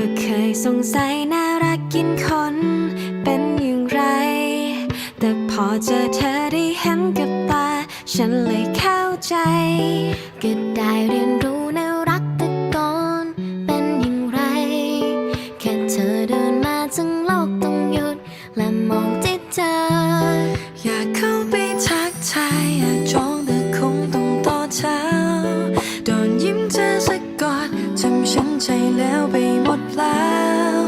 ก็เคยสงสัยน่ารักกินคนเป็นอย่างไร แต่พอเจอเธอได้เห็นกับตา ฉันเลยเข้าใจ ก็ได้เรียนรู้นะ แล้วไปหมดแล้ว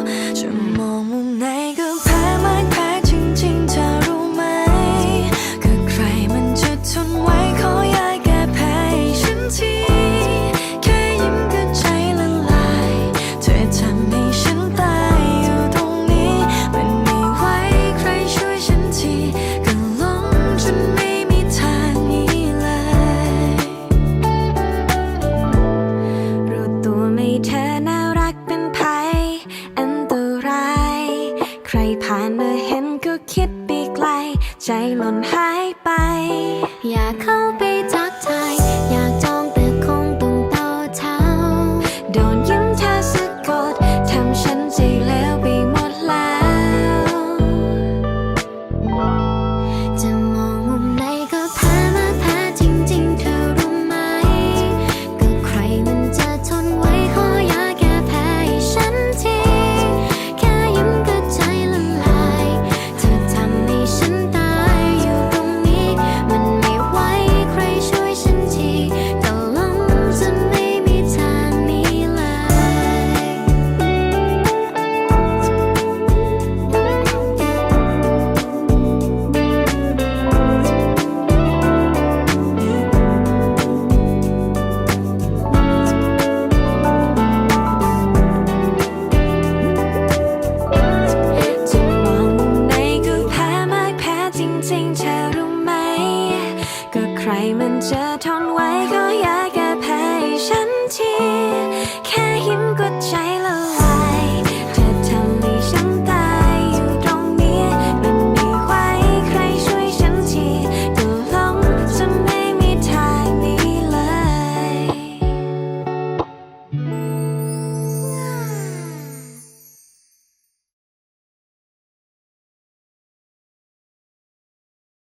ผ่านมาเห็นก็คิดไปไกล ใจหล่นหายไป อยากเข้า จริงเธอรู้ไหม ก็ใครมันเจอทน